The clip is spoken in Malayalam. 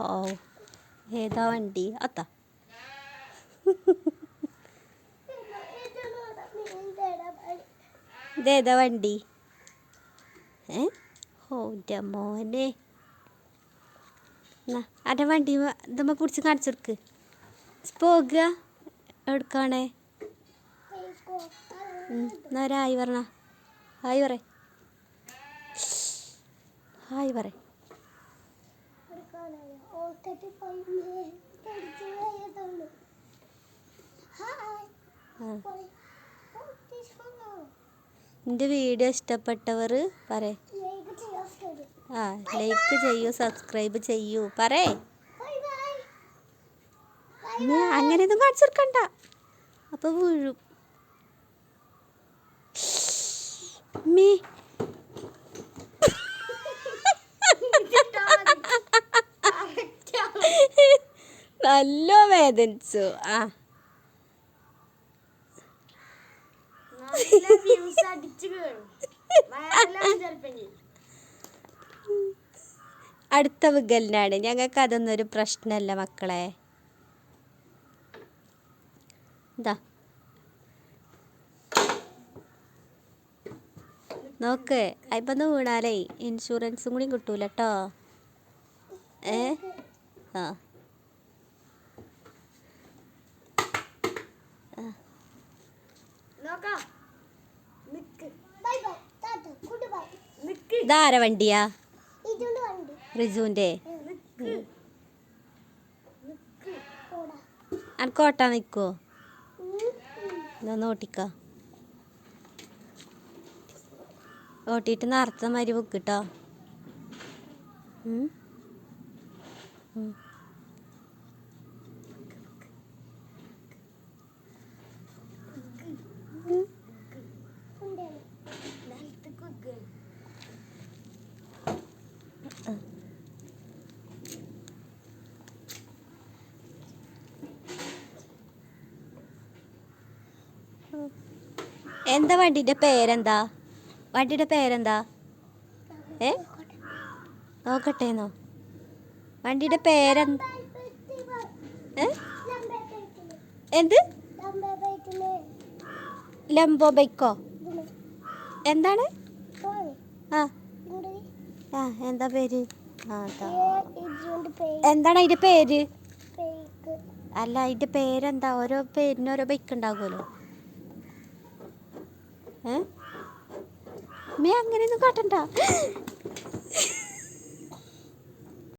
ഓ ഏതാ വണ്ടി? അത്ത. ഇതേതാ വണ്ടി? ഏ? ഓ മോനെ. അന്റെ വണ്ടി ഇതമ്മ പിടിച്ച് കാണിച്ചു കൊടുക്ക്. പോകുക എവിടേക്കാണേ എന്നാ ഒരായി പറഞ്ഞ. ഹായ് പറ ഹായ് പറ എന്റെ വീഡിയോ ഇഷ്ടപ്പെട്ടവർ പറ ആ ലൈക്ക് ചെയ്യൂ സബ്സ്ക്രൈബ് ചെയ്യൂ. പറേ അങ്ങനെ അങ്ങനെയൊന്നും കാണിച്ചു കൊടുക്കണ്ട. അപ്പൊ വീഴും. മീ നല്ല വേദനിച്ചു. ആ. അടുത്ത വികലിനാണ്. ഞങ്ങൾക്ക് അതൊന്നും ഒരു പ്രശ്നമല്ല മക്കളെ. ഇതാ. നോക്ക് ഇപ്പം വീണാലേ ഇൻഷുറൻസും കൂടി കിട്ടൂല കേട്ടോ ഏ? ആ. ഇതാര വണ്ടിയാ? റിജുവിന്റെ. അനക്കോട്ടാ നിക്കോ. ഓട്ടിക്ക. ഓട്ടിയിട്ട് നേരത്തെ മരി വെക്ക് കേട്ടോ ഉം. ഉം. എന്താ വണ്ടിന്റെ പേരെന്താ? വണ്ടിയുടെ പേരെന്താ? ഏ? നോക്കട്ടേന്നോ വണ്ടിയുടെ പേരെന്താ? എന്ത്? ലംബോ ബൈക്കോ? എന്താണ്? ആ. ആ എന്താ പേര്? എന്താണ് അതിന്റെ പേര്? അല്ല അതിന്റെ പേരെന്താ? ഓരോ പേരിന് ഓരോ ബൈക്ക് ഉണ്ടാകുമല്ലോ ഏ? അങ്ങനെയൊന്നും കാട്ടണ്ട.